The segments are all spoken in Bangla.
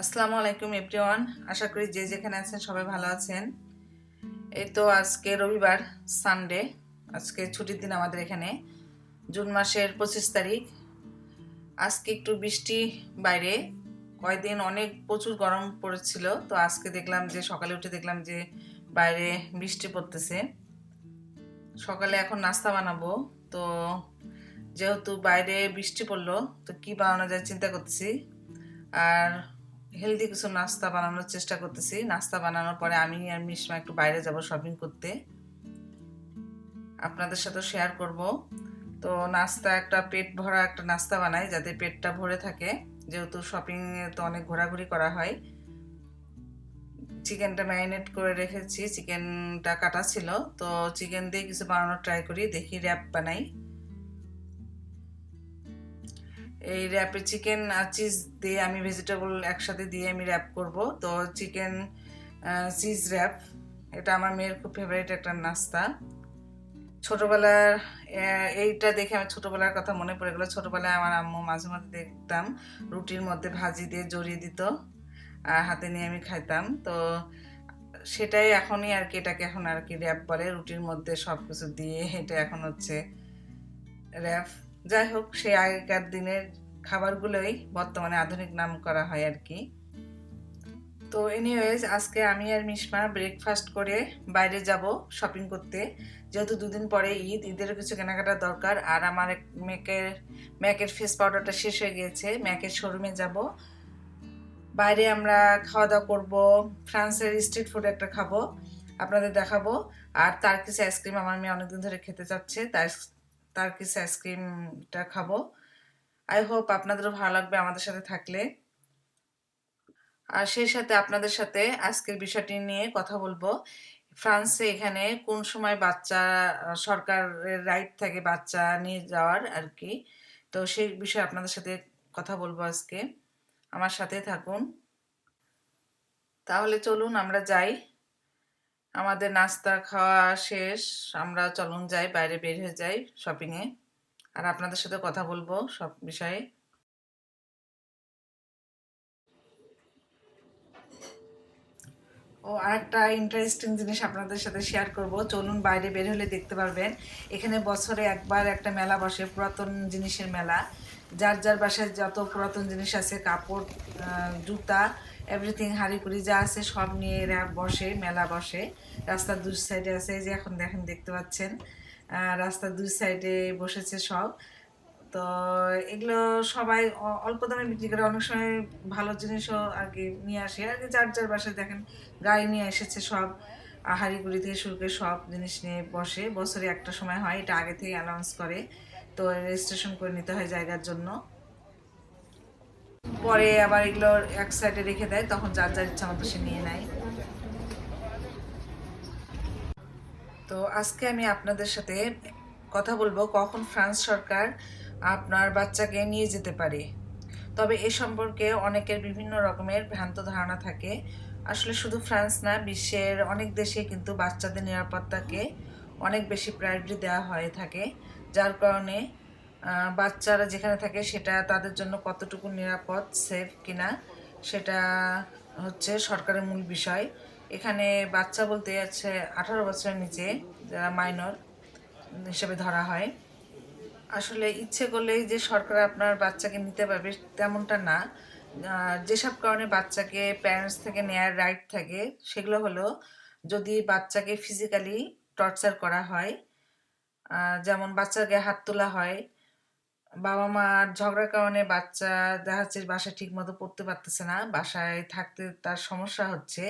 আসসালামু আলাইকুম, এভরিওয়ান। আশা করি যে যেখানে আছেন সবাই ভালো আছেন। এই তো আজকে রবিবার সানডে আজকে ছুটির দিন আমাদের এখানে, জুন মাসের পঁচিশ তারিখ। আজকে একটু বৃষ্টি বাইরে কয়েকদিন অনেক প্রচুর গরম পড়েছিল, তো আজকে দেখলাম যে, সকালে উঠে দেখলাম যে, বাইরে বৃষ্টি পড়তেছে। সকালে এখন নাস্তা বানাবো, তো যেহেতু বাইরে বৃষ্টি পড়ল, তো কি বানানো যায় চিন্তা করছি আর হেলদি কিছু নাস্তা বানানোর চেষ্টা করতেছি। নাস্তা বানানোর পরে আমি আর মিশমা একটু বাইরে যাব শপিং করতে। আপনাদের সাথে শেয়ার করব। তো নাস্তা একটা পেট ভরা একটা নাস্তা বানাই যাতে পেটটা ভরে থাকে। যেহেতু শপিং তো অনেক ঘোরাঘুরি করা হয়। চিকেনটা ম্যারিনেট করে রেখেছি, চিকেনটা কাটা ছিল। তো চিকেন দিয়ে কিছু বানানোর ট্রাই করি, দেখি র্যাপ বানাই। এই র্যাপে চিকেন আর চিজ দিয়ে আমি ভেজিটেবল একসাথে দিয়ে আমি র্যাপ করব। তো চিকেন চিজ র্যাপ এটা আমার মেয়ের খুব ফেভারিট একটা নাস্তা। ছোটবেলার এইটা দেখে আমার ছোটবেলার কথা মনে পড়ে গেলো। ছোটবেলায় আমার আম্মু মাঝে মাঝে দেখতাম, রুটির মধ্যে ভাজি দিয়ে জড়িয়ে দিত আর হাতে নিয়ে আমি খাইতাম। তো সেটাই এখনই আর কি, এটাকে এখন আর কি র্যাপ বলে। রুটির মধ্যে সব কিছু দিয়ে এটা এখন হচ্ছে র্যাপ যাই হোক, সেই আগেকার দিনের খাবারগুলোই বর্তমানে আধুনিক নাম করা হয় আর কি। তো এনিওয়েজ আজকে আমি আর মিশমা ব্রেকফাস্ট করে বাইরে যাব শপিং করতে। যেহেতু দুদিন পরে ঈদ, ঈদেরও কিছু কেনাকাটা দরকার। আর আমার মেকের ম্যাকের ফেস পাউডারটা শেষ হয়ে গিয়েছে। ম্যাকের শোরুমে যাব। বাইরে আমরা খাওয়া দাওয়া করব। ফ্রান্সের স্ট্রিট ফুড একটা খাব, আপনাদের দেখাবো। আর তার কিছু আইসক্রিম আমার মেয়ে অনেকদিন ধরে খেতে চাচ্ছে তার তার কিছু আইসক্রিমটা খাব। আই হোপ আপনাদেরও ভালো লাগবে আমাদের সাথে থাকলে। আর সেই সাথে আপনাদের সাথে আজকের বিষয়টি নিয়ে কথা বলব। ফ্রান্সে এখানে কোন সময় বাচ্চা, সরকারের রাইট থাকে বাচ্চা নিয়ে যাওয়ার আর কি তো সেই বিষয়ে আপনাদের সাথে কথা বলব আজকে। আমার সাথে থাকুন। তাহলে চলুন, আমরা যাই। আমাদের নাস্তা খাওয়া শেষ, আমরা চলুন যাই, বাইরে বের হয়ে যাই শপিংয়ে আর আপনাদের সাথে কথা বলব সব বিষয়ে। ও, আরেকটা ইন্টারেস্টিং জিনিস আপনাদের সাথে শেয়ার করব। চলুন বাইরে বের হলে দেখতে পারবেন, এখানে বছরে একবার একটা মেলা বসে, পুরাতন জিনিসের মেলা। যার যার বাসায় যত পুরাতন জিনিস আছে, কাপড় জুতা এভরিথিং হাঁড়িকুড়ি যা আছে সব নিয়ে এরা বসে, মেলা বসে। রাস্তার দুই সাইডে আছে যে, এখন দেখেন, দেখতে পাচ্ছেন। রাস্তার দুই সাইডে বসেছে সব। তো এগুলো সবাই অল্প দামে বিক্রি করে, অনেক সময় ভালো জিনিসও আর কি নিয়ে আসে। আর কি যার যার বাসায় দেখেন, গাড়ি নিয়ে এসেছে সব। হাঁড়িগুড়ি থেকে শুরু করে সব জিনিস নিয়ে বসে। বছরে একটা সময় হয়, এটা আগে থেকে অ্যানাউন্স করে। তো রেজিস্ট্রেশন করে নিতে হয় জায়গার জন্য। পরে আবার এগুলো এক সাইডে রেখে দেয়, তখন যার যার ইচ্ছা মতো সে নিয়ে নেয়। তো আজকে আমি আপনাদের সাথে কথা বলব কখন ফ্রান্স সরকার আপনার বাচ্চাকে নিয়ে যেতে পারে। তবে এ সম্পর্কে অনেকের বিভিন্ন রকমের ভ্রান্ত ধারণা থাকে। আসলে শুধু ফ্রান্স না, বিশ্বের অনেক দেশে কিন্তু বাচ্চাদের নিরাপত্তাকে অনেক বেশি প্রায়োরিটি দেওয়া হয়ে থাকে। যার কারণে বাচ্চারা যেখানে থাকে সেটা তাদের জন্য কতটুকু নিরাপদ সেফ কিনা, সেটা হচ্ছে সরকারের মূল বিষয়। এখানে বাচ্চা বলতে আছে আঠারো বছরের নিচে যারা মাইনর হিসেবে ধরা হয়। আসলে ইচ্ছে করলেই যে সরকার আপনার বাচ্চাকে নিতে পারবে তেমনটা না। যেসব কারণে বাচ্চাকে প্যারেন্টস থেকে নেয়ার রাইট থাকে সেগুলো হলো যদি বাচ্চাকে ফিজিক্যালি টর্চার করা হয় যেমন বাচ্চার গায়ে হাত তোলা হয় বাবা মার ঝগড়ার কারণে বাচ্চা দেখা যাচ্ছে বাসায় ঠিক মতো পড়তে পারতেছে না, বাসায় থাকতে তার সমস্যা হচ্ছে।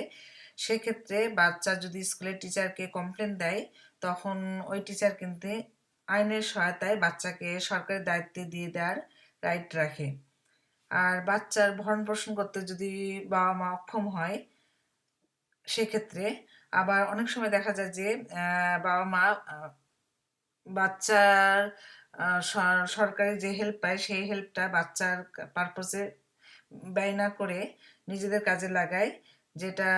সেক্ষেত্রে বাচ্চা যদি স্কুলের টিচারকে কমপ্লেন দেয়, তখন ওই টিচার কিন্তু আইনের সহায়তায় বাচ্চাকে সরকারের দায়িত্বে দিয়ে দেওয়ার রাইট রাখে। আর বাচ্চার ভরণ পোষণ করতে যদি বাবা মা অক্ষম হয়, সেক্ষেত্রে আবার অনেক সময় দেখা যায় যে বাবা মা বাচ্চার আহ, সর- যে হেল্প পায় সেই হেল্পটা বাচ্চার পারপোজে ব্যয় না করে নিজেদের কাজে লাগায়। যেটা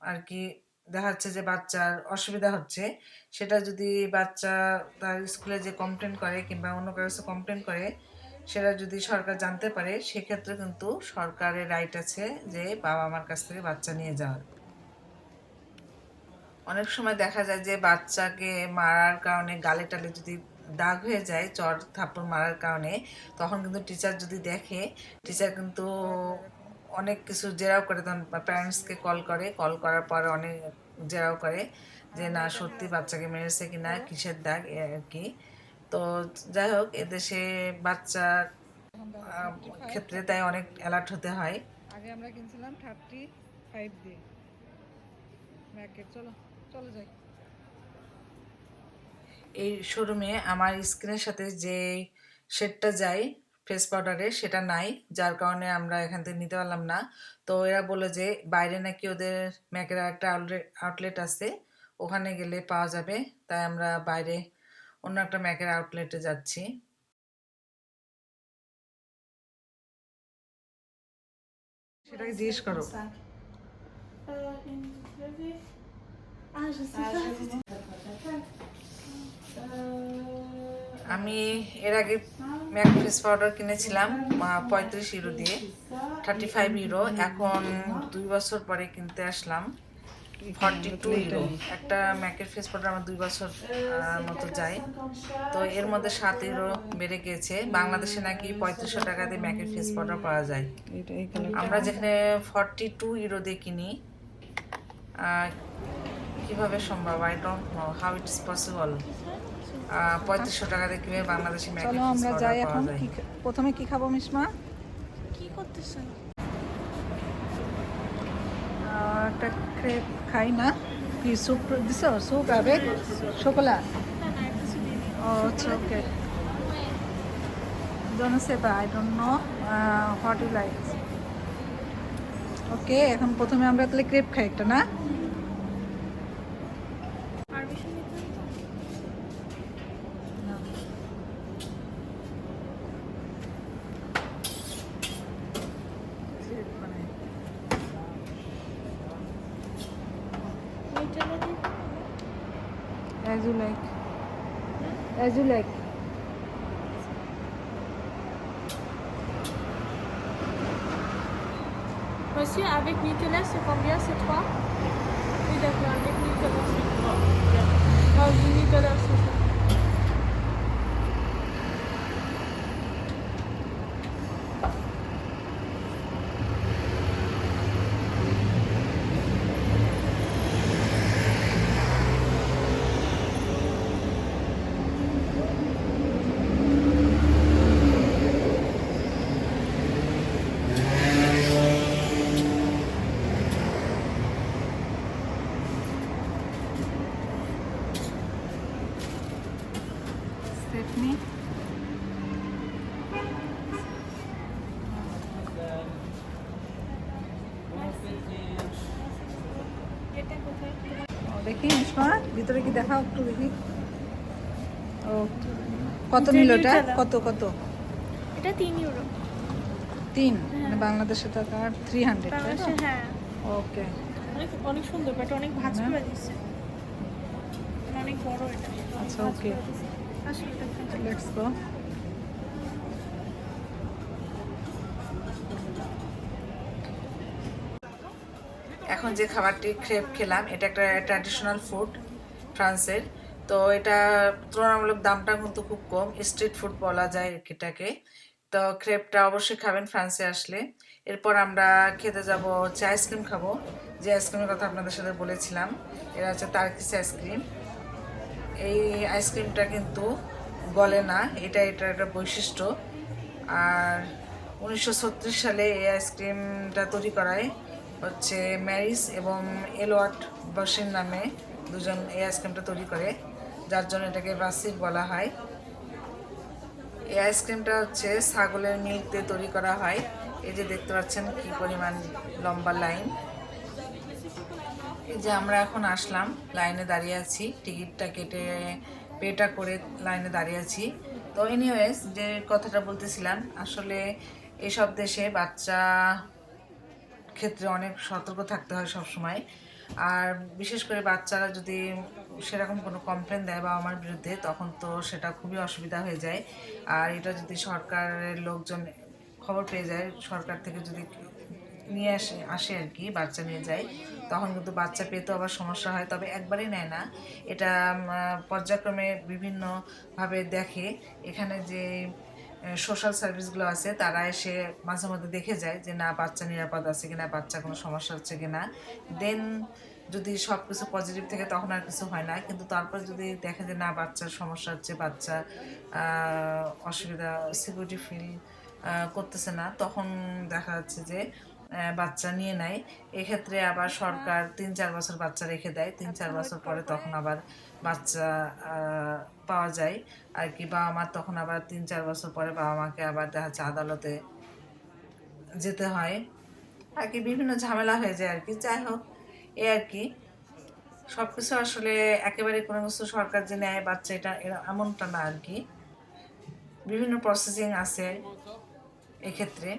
আর কি দেখা যাচ্ছে যে বাচ্চার অসুবিধা হচ্ছে সেটা যদি বাচ্চা তার স্কুলে যে কমপ্লেন করে কিংবা অন্য কারও কমপ্লেন করে সেটা যদি সরকার জানতে পারে সেক্ষেত্রে কিন্তু সরকারের রাইট আছে যে বাবা মার কাছ থেকে বাচ্চা নিয়ে যাওয়ার। অনেক সময় দেখা যায় যে বাচ্চাকে মারার কারণে গালে টালে যদি দাগ হয়ে যায় চর থাপ্পড় মারার কারণে তখন কিন্তু টিচার যদি দেখে টিচার কিন্তু অনেক কিছু জেরাও করে তখন প্যারেন্টসকে কল করে। কল করার পর অনেক জেরাও করে যে না সত্যি বাচ্চাকে মেরেছে কি না কিসের দাগ? আর কি। তো যাই হোক এদেশে বাচ্চার আহ, ক্ষেত্রে তাই অনেক অ্যালার্ট হতে হয়। আগে আমরা কিনছিলাম থার্টি ফাইভ দিয়ে। চলো চলো যাই। এই শোরুমে আমার স্কিনের সাথে যে শেডটা যায় ফেস পাউডারে সেটা নাই যার কারণে আমরা এখান থেকে নিতে পারলাম না তো এরা বলে যে বাইরে নাকি ওদের ম্যাকের একটা আউটলেট আউটলেট আছে ওখানে গেলে পাওয়া যাবে তাই আমরা বাইরে অন্য একটা ম্যাকের আউটলেটে যাচ্ছি সেটাকে জিজ্ঞেস করো une levée. Ah, je sais pas. আমি এর আগে ম্যাক ফেস পাউডার কিনেছিলাম পঁয়ত্রিশ ইউরো দিয়ে থার্টি ফাইভ ইউরো এখন দুই বছর পরে কিনতে আসলাম ফর্টি টু ইউরো একটা ম্যাকের ফেস পাউডার আমার দুই বছর মতো যায়। তো এর মধ্যে সাত ইউরো বেড়ে গিয়েছে বাংলাদেশে নাকি পঁয়ত্রিশশো টাকা দিয়ে ম্যাকের ফেস পাউডার পাওয়া যায়। আমরা যেখানে ফর্টি টু ইউরো দিয়ে কিনি কীভাবে সম্ভব? I don't know how it's possible পঁয়ত্রিশশো টাকা দিয়ে কীভাবে বাংলাদেশে চলো আমরা যাই এখন। প্রথমে কি খাব মিসমা কি করতেছেন একটা ক্রেপ খাই না। কি স্যুপ দিছ? স্যুপ আবেগ? শোকলা না না ও আচ্ছা okay don't say but I don't know uh, what you like. ওকে এখন প্রথমে আমরা তাহলে ক্রেপ খাই একটা না? Like Monsieur, avec Nicolas, c'est combien C'est 3 Oui, d'accord, avec Nicolas, c'est 3. Non, du Nicolas, c'est দেখি মিসমা ভিতরে কি দেখাও একটু দেখি। ও কত নিল ওটা কত কত? এটা তিন ইউরো তিন? মানে বাংলাদেশে টাকা থ্রি হান্ড্রেড হ্যাঁ। ওকে অনেক অনেক সুন্দর বাট অনেক ভাজ করে দিচ্ছে। মানে অনেক বড় এটা। আচ্ছা, ভাজ okay. করে দিছে। আসো এটা খাই। লেটস গো এখন যে খাবারটি ক্রেপ খেলাম, এটা একটা ট্র্যাডিশনাল ফুড ফ্রান্সের। তো এটা তুলনামূলক দামটা কিন্তু খুব কম স্ট্রিট ফুড বলা যায় এটাকে। তো ক্রেপটা অবশ্যই খাবেন ফ্রান্সে আসলে। এরপর আমরা খেতে যাব হচ্ছে আইসক্রিম খাব। যে আইসক্রিমের কথা আপনাদের সাথে বলেছিলাম এটা হচ্ছে তারকিস আইসক্রিম এই আইসক্রিমটা কিন্তু গলে না, এটা এটা একটা বৈশিষ্ট্য। আর উনিশশো ছত্রিশ সালে এই আইসক্রিমটা তৈরি করায়। হচ্ছে ম্যারিস এবং এলওয়ার্ড বসের নামে দুজন এই আইসক্রিমটা তৈরি করে, যার জন্য এটাকে বাসিক বলা হয়। এই আইসক্রিমটা হচ্ছে ছাগলের মিল্ক দিয়ে তৈরি করা হয়। এই যে দেখতে পাচ্ছেন কি পরিমাণ লম্বা লাইন। এই যে আমরা এখন আসলাম, লাইনে দাঁড়িয়ে আছি, টিকিটটা কেটে পেটা করে লাইনে দাঁড়িয়ে আছি। তো এনিওয়েজ যে কথাটা বলতেছিলাম, আসলে এসব দেশে বাচ্চা ক্ষেত্রে অনেক সতর্ক থাকতে হয় সব সময় আর বিশেষ করে বাচ্চারা যদি সেরকম কোনো কমপ্লেন দেয় বা আমার বিরুদ্ধে, তখন তো সেটা খুবই অসুবিধা হয়ে যায়। আর এটা যদি সরকারের লোকজন খবর পেয়ে যায়, সরকার থেকে যদি নিয়ে আসে আসে আর কি, বাচ্চা নিয়ে যায়, তখন কিন্তু বাচ্চা পেতেও আবার সমস্যা হয়, তবে একবারই নেয় না। এটা পর্যায়ক্রমে বিভিন্নভাবে দেখে। এখানে যে সোশ্যাল সার্ভিসগুলো আছে, তারা এসে মাঝে মধ্যে দেখে যায় যে, না, বাচ্চা নিরাপদ আছে কিনা, বাচ্চা কোনো সমস্যা হচ্ছে কিনা। দেন যদি সব কিছু পজিটিভ থাকে, তখন আর কিছু হয় না। কিন্তু তারপর যদি দেখে যে, না, বাচ্চার সমস্যা হচ্ছে, বাচ্চা অসুবিধা সিকিউরিটি ফিল করতেছে না, তখন দেখা যাচ্ছে যে বাচ্চা নিয়ে নেয়। এক্ষেত্রে আবার সরকার তিন চার বছর বাচ্চা রেখে দেয়। তিন চার বছর পরে তখন আবার বাচ্চা পাওয়া যায়। আর কি বাবা মার তখন আবার তিন চার বছর পরে বাবা মাকে আবার দেখা যাচ্ছে আদালতে যেতে হয়। আর কি বিভিন্ন ঝামেলা হয়ে যায় আর কি। যাই হোক এ আর কি। সব কিছু আসলে একেবারে কোনো কিছু সরকার যে নেয় বাচ্চা এটা এরা- এমনটা না আর কি। বিভিন্ন প্রসেসিং আছে এক্ষেত্রে।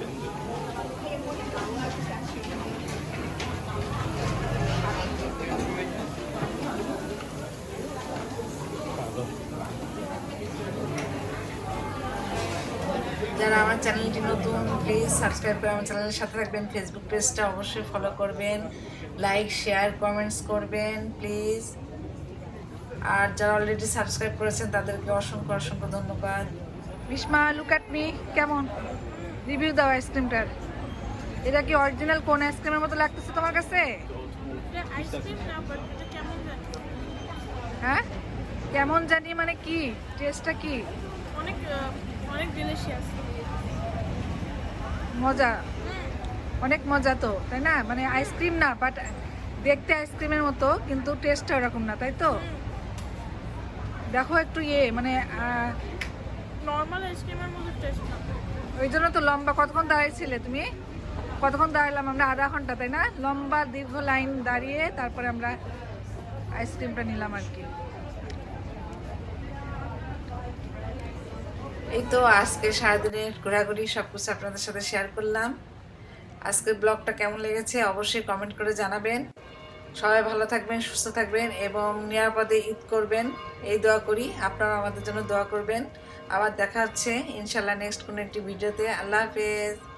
চ্যানেলটি নতুন প্লিজ সাবস্ক্রাইব করে আমার চ্যানেলের সাথে থাকবেন। ফেসবুক পেজটা অবশ্যই ফলো করবেন। লাইক শেয়ার কমেন্টস করবেন প্লিজ আর যারা অলরেডি সাবস্ক্রাইব করেছেন তাদেরকে অসংখ্য অসংখ্য ধন্যবাদ। বিস্মা লুক অ্যাট মি কেমন? রিভিউ দাও আইসক্রিমটার এটা কি অরিজিনাল কোন আইসক্রিমের মতো লাগতেছে তোমার কাছে? এটা আইসক্রিম না বাট এটা কেমন জানি? হ্যাঁ? কেমন জানি মানে কি? টেস্টটা কি? অনেক অনেক ডিলিশিয়াস মজা। অনেক মজা তো তাই না? মানে আইসক্রিম না বাট দেখতে আইসক্রিমের মতো কিন্তু টেস্টটা ওরকম না তাই তো? দেখো একটু ইয়ে মানে নর্মাল আইসক্রিমের মতো টেস্ট না। ওই জন্য তো লম্বা কতক্ষণ দাঁড়িয়েছিলে তুমি? কতক্ষণ দাঁড়ালাম আমরা? আধা ঘণ্টা তাই না? লম্বা দীর্ঘ লাইন দাঁড়িয়ে তারপরে আমরা আইসক্রিমটা নিলাম আর কি। এই তো আজকে সারাদিনের ঘোরাঘুরি সব কিছু আপনাদের সাথে শেয়ার করলাম। আজকের ব্লগটা কেমন লেগেছে অবশ্যই কমেন্ট করে জানাবেন। সবাই ভালো থাকবেন, সুস্থ থাকবেন এবং নিরাপদে ঈদ করবেন। এই দোয়া করি আপনারা আমাদের জন্য দোয়া করবেন। আবার দেখা হচ্ছে ইনশাল্লাহ নেক্সট কোনো একটি ভিডিওতে। আল্লাহ হাফেজ।